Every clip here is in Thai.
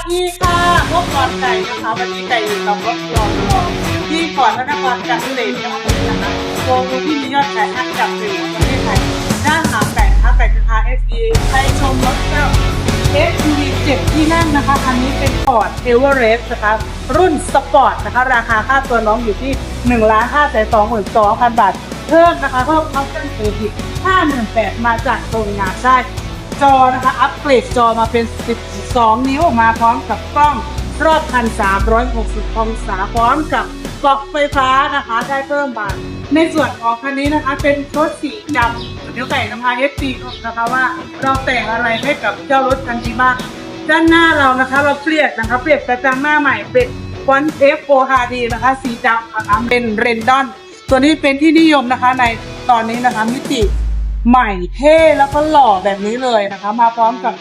สดีค่ะพวกอนไก่นะคะ วันนี้ไก่อยู่กับรถรองรองที่ก่อนพระนครกัษเตจังหวัดนะคะโรงที่มียอดขายอันดับหนึ่งของประเทศไทยด้านหางไก่นะคะไก่ราคา SE ใครชมรถเจ้า SUV 7ที่นั่งนะคะ อันนี้เป็นฟอร์ดเอเวอเรสต์นะคะ รุ่นสปอร์ตนะคะ ราคาค่าตัวน้องอยู่ที่1ล้าน5แสน2หมื่น2พันบาท เพิ่มนะคะ เพิ่มออปชั่นเซอร์วิส58,000 มาจากโรงงานได้ จอนะคะ อัปเกรดจอมาเป็น 12 นิ้วมาพร้อมกับกล้องรอบคัน360องศาพร้อมกับกล่องไฟฟ้านะคะได้เพิ่มมาในส่วนของคันนี้นะคะเป็นรถสีดำเดี๋ยวไก่น้ำพาเอฟซีนะคะว่าเราแต่งอะไรให้กับเจ้ารถคันนี้บ้างด้านหน้าเรานะคะเราเปลี่ยนนะคะเปลี่ยนกระจังหน้าใหม่เป็นวันเอฟโฟฮาดีนะคะสีดำนะคะเป็นเรนดอน ตัวนี้เป็นที่นิยมนะคะในตอนนี้นะคะมิติ ใหม่เท่แล้วก็หล่อแบบนี้เลยนะคะ มาพร้อมกับ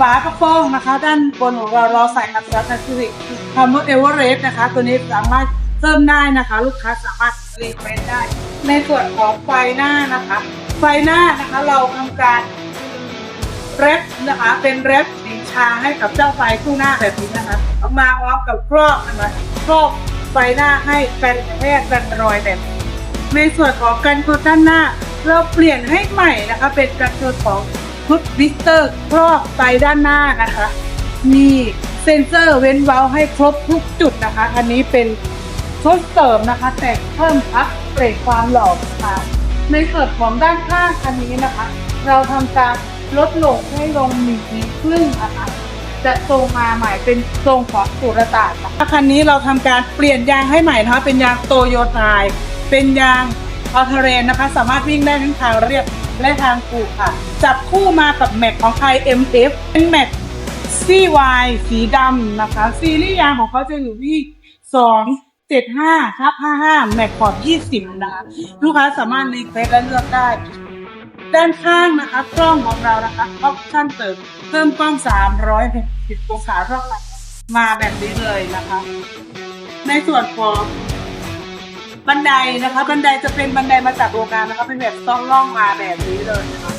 ฝากระโปรงนะคะ ด้านบนของเราเราใส่อักษรทัศนิกคำว่าเอเวอเรสต์นะคะ ตัวนี้สามารถเพิ่มได้นะคะ ลูกค้าสามารถรีเควสได้ ในส่วนของไฟหน้านะคะ ไฟหน้านะคะเราทำการเรปนะคะเป็นเรปสีชาให้กับเจ้าไฟคู่หน้าแบบนี้นะคะเอามาพร้อมกับครอบนะคะครอบไฟหน้าให้กันแทกกันรอยแบบในส่วนของกันชนด้านหน้า เราเปลี่ยนให้ใหม่นะคะ เป็นกันชนของชุดวิสเตอร์ครอบไปด้านหน้านะคะ มีเซ็นเซอร์เว้นเว้าให้ครบทุกจุดนะคะ อันนี้เป็นชุดเสริมนะคะ แต่เพิ่มอัพเกรดความหล่อค่ะ ในส่วนของด้านข้างคันนี้นะคะ เราทำการลดหลงให้ลงหนึ่งนิ้วครึ่งนะคะจะทรงมาใหม่เป็นทรงของสุรตานนะคะคันนี้เราทำการเปลี่ยนยางให้ใหม่นะคะเป็นยางโตโยไทยเป็นยาง ออเทเรนนะคะ สามารถวิ่งได้ทั้งทางเรียบและทางกูค่ะ จับคู่มากับแม็กของไทย MF เป็นแม็ก CY สีดำนะคะ ซีรีส์ยางของเขาจะอยู่ที่2 7 5ทับ55แม็กขอบ20นะคะลูกค้าสามารถรีเควสและเลือกได้ ด้านข้างนะคะ กล้องของเรานะคะออปชั่นเติมเพิ่มกล้อง360องศารอบหลังมาแบบนี้เลยนะคะ ในส่วนของ บันไดนะคะ บันไดจะเป็นบันไดมาจากโรงงานนะคะ เป็นแบบต้องล่องมาแบบนี้เลยนะคะ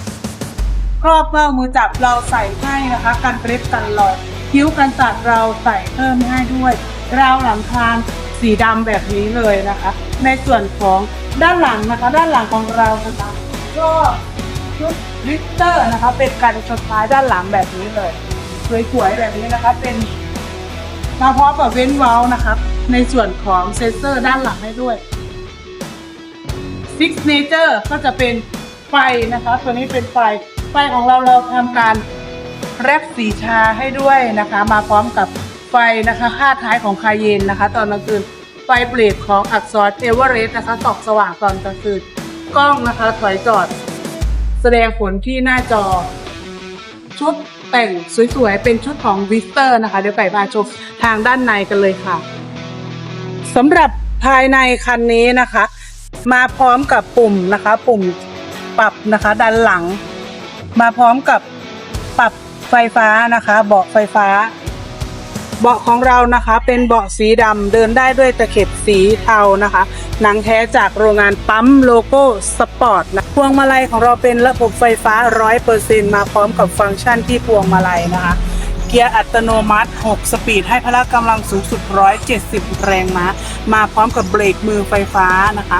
ครอบเป้ามือจับเราใส่ให้นะคะ กันเกร็บกันรอยคิ้วกันตัดเราใส่เพิ่มให้ด้วยราวหลังคานสีดำแบบนี้เลยนะคะ ในส่วนของด้านหลังนะคะ ด้านหลังของเรานะคะก็ชุดลิตเตอร์นะคะ เป็นการชนท้ายด้านหลังแบบนี้เลยสวยๆแบบนี้นะคะ เป็นมาพร้อมกับเว้นเว้านะครับในส่วนของเซนเซอร์ด้านหลังให้ด้วย Six Nature ก็จะเป็นไฟนะคะตัวนี้เป็นไฟ ไฟของเราเราทำการแรปสีชาให้ด้วยนะคะ มาพร้อมกับไฟนะคะค่าท้ายของคาเยนนะคะ ตอนกลางคืนไฟเบรกของอักษรเอเวอเรสต์นะคะส่องสว่างตอนกลางคืนกล้องนะคะถอยจอด แสดงผลที่หน้าจอ ชุดแต่งสวยๆ เป็นชุดของวิสเตอร์นะคะ เดี๋ยวไก่พาชมทางด้านในกันเลยค่ะสำหรับภายในคันนี้นะคะ มาพร้อมกับปุ่มนะคะ ปุ่มปรับนะคะด้านหลัง มาพร้อมกับปรับไฟฟ้านะคะ เบาะไฟฟ้า เบาะของเรานะคะเป็นเบาะสีดำเดินได้ด้วยตะเข็บสีเทานะคะ หนังแท้จากโรงงานปั๊มโลโก้สปอร์ตนะพวงมาลัยของเราเป็นระบบไฟฟ้า 100%มาพร้อมกับฟังก์ชันที่พวงมาลัยนะคะเกียร์อัตโนมัติ 6 สปีด ให้พละกำลังสูงสุด 170 แรงม้า มาพร้อมกับเบรกมือไฟฟ้านะคะ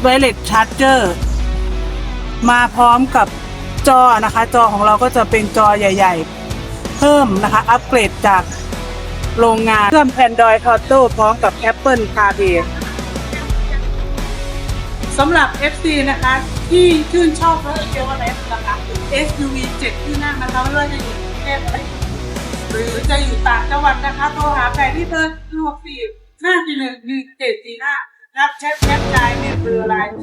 ไวเลสชาร์จเจอร์มาพร้อมกับจอนะคะ จอของเราก็จะเป็นจอใหญ่ ๆ เพิ่มนะคะ อัปเกรดจากโรงงานเครื่อง Android Auto พร้อมกับ Apple CarPlay สำหรับ FC นะคะ ที่ชื่นชอบรถเกียวอะไรนะคะ SUV 7 ที่นั่งนะคะไม่ว่าจะอยู่กรุงเทพหรือจะอยู่ต่างจังหวัดนะคะโทรหาใครที่เบอร์หกสี่ห้าสี่หนึ่งหนึ่งเจ็ดสี่ห้า รับแชทแชทไลน์เนี่ยเบอร์ไลน์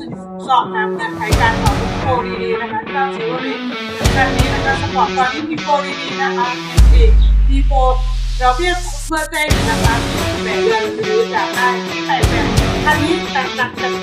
สอบถามเงื่อนไขการขอทุกโปรดีๆนะคะที่เจ้าชิวรีแบบนี้นะคะสปอร์ตตอนที่พิโปรดีๆนะคะอีกพีโปเราเรียกเพื่อแจ้งนะคะแบ่งเงินหรือจากได้แต่แบบท่านนี้แต่จัดเต็มเลยจ่ายเต็มสำหรับวันนี้จาก